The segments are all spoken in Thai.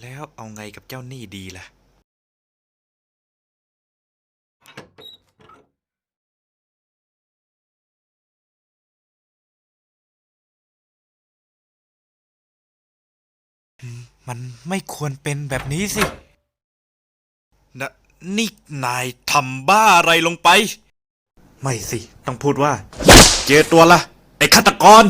แล้วเอาไงกับเจ้าหนี้ดีล่ะ มันไม่ควรเป็นแบบนี้สินะนี่นายทำบ้าอะไรลงไป ไม่สิ ต้องพูดว่า เจอตัวละไอ้ฆาตกร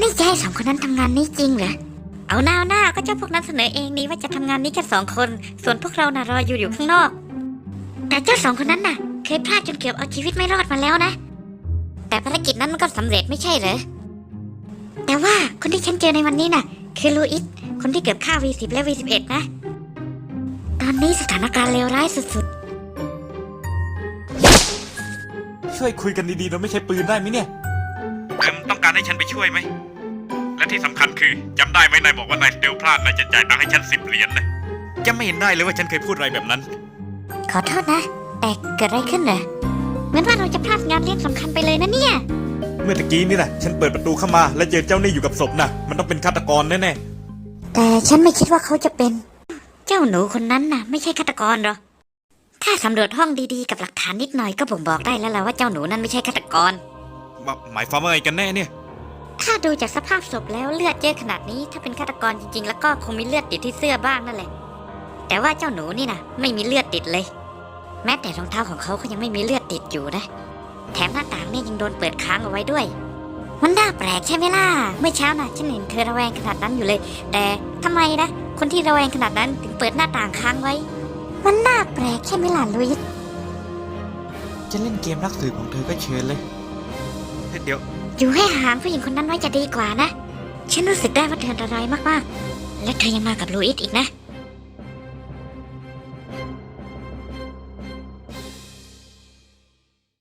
นี่จะให้สองคนนั้นทำงานนี้จริงเหรอ เอาหน้าเอาหน้าก็เจ้าพวกนั้นเสนอเองนี่ว่าจะทำงานนี้แค่สองคน ส่วนพวกเราน่ะรออยู่อยู่ข้างนอก แต่เจ้าสองคนนั้นน่ะ เคยพลาดจนเกือบเอาชีวิตไม่รอดมาแล้วนะ แต่ภารกิจนั้นมันก็สำเร็จไม่ใช่เหรอ แต่ว่าคนที่ฉันเจอในวันนี้น่ะ คือลูอิส คนที่เกือบฆ่า V10 และ V11 นะ ตอนนี้สถานการณ์เลวร้ายสุดๆ ช่วยคุยกันดีๆเราไม่ใช้ปืนได้ไหมเนี่ย การให้ฉันไปช่วยไหม และที่สำคัญคือจำได้ไหมนายบอกว่านายเดวพลาดนายจะจ่ายตังค์ให้ฉันสิบเหรียญนะจะไม่เห็นได้เลยว่าฉันเคยพูดอะไรแบบนั้นๆขอโทษนะ แต่เกิดอะไรขึ้นเหรอเหมือนว่าเราจะพลาดงานเลี้ยงสำคัญไปเลยนะเนี่ย เมื่อตะกี้นี่นะฉันเปิดประตูเข้ามา และเจอเจ้าหนี้อยู่กับศพนะมันต้องเป็นฆาตกรแน่แต่ฉันไม่คิดว่าเขาจะเป็น เจ้าหนูคนนั้นน่ะ ไม่ใช่ฆาตกรหรอกถ้าสำรวจห้องดีๆ กับหลักฐานนิดหน่อยก็บ่งบอกได้แล้วล่ะว่าเจ้าหนูนั้นไม่ใช่ฆาตกรๆว่า หมายความว่าไงกันแน่เนี่ย ถ้าดูจากสภาพศพแล้วเลือดเยอะขนาดนี้ ถ้าเป็นฆาตกรจริง ๆ แล้วก็คงมีเลือดติดที่เสื้อบ้างนั่นแหละ แต่ว่าเจ้าหนูนี่นะไม่มีเลือดติดเลย แม้แต่รองเท้าของเขาก็ยังไม่มีเลือดติดอยู่นะ แถมหน้าต่างเนี่ยยังโดนเปิดค้างเอาไว้ด้วย มันน่าแปลกใช่ไหมล่ะ เมื่อเช้าน่ะฉันเห็นเธอระแวงขนาดนั้นอยู่เลย แต่ทำไมนะ คนที่ระแวงขนาดนั้นถึงเปิดหน้าต่างค้างไว้ มันน่าแปลกใช่ไหมล่ะลุยส์จะเล่นเกมรักสืบของเธอก็เชิญเลย เดี๋ยว อยู่ให้ห่างผู้หญิงคนนั้นไว้จะดีกว่านะ ฉันรู้สึกได้ว่าเธออันตรายมากๆ และเธอยังมากับลูอิสอีกนะ